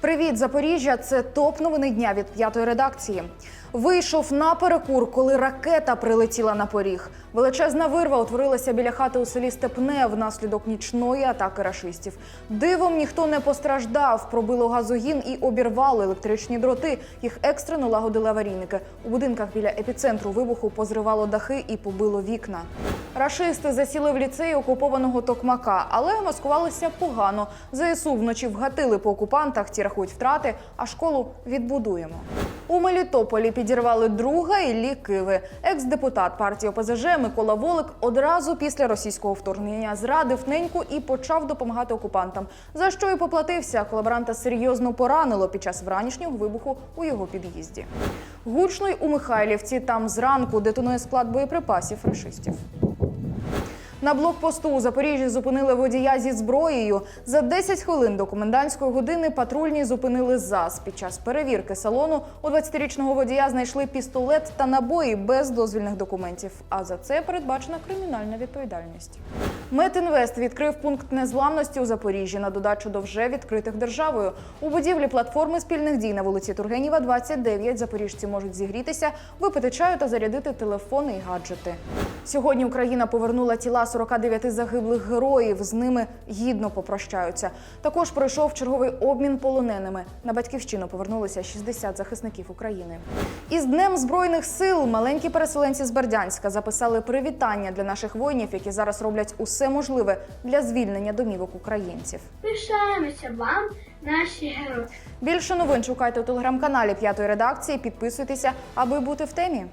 Привіт, Запоріжжя! Це топ новини дня від п'ятої редакції. Вийшов на перекур, коли ракета прилетіла на поріг. Величезна вирва утворилася біля хати у селі Степне внаслідок нічної атаки рашистів. Дивом ніхто не постраждав. Пробило газогін і обірвали електричні дроти. Їх екстрено лагодили аварійники. У будинках біля епіцентру вибуху позривало дахи і побило вікна. Рашисти засіли в ліцеї окупованого Токмака, але маскувалися погано. ЗСУ вночі вгатили по окупантах, ті рахують втрати, а школу відбудуємо. У Мелітополі підірвали друга Іллі Киви. Екс-депутат партії ОПЗЖ Микола Волик одразу після російського вторгнення зрадив неньку і почав допомагати окупантам. За що і поплатився. Колаборанта серйозно поранило під час вранішнього вибуху у його під'їзді. Гучно й у Михайлівці там зранку детонує склад боєприпасів рашистів. На блокпосту у Запоріжжі зупинили водія зі зброєю. За 10 хвилин до комендантської години патрульні зупинили ЗАЗ. Під час перевірки салону у 20-річного водія знайшли пістолет та набої без дозвільних документів. А за це передбачена кримінальна відповідальність. Метінвест відкрив пункт незламності у Запоріжжі на додачу до вже відкритих державою. У будівлі платформи спільних дій на вулиці Тургенєва, 29 запоріжці можуть зігрітися, випити чаю та зарядити телефони і гаджети. Сьогодні Україна повернула тіла 49 загиблих героїв. З ними гідно попрощаються. Також пройшов черговий обмін полоненими. На батьківщину повернулися 60 захисників України. Із Днем Збройних сил маленькі переселенці з Бердянська записали привітання для наших воїнів, які зараз роблять усе можливе для звільнення домівок українців. Пишаємося вам, наші герої. Більше новин шукайте у телеграм-каналі п'ятої редакції. Підписуйтеся, аби бути в темі.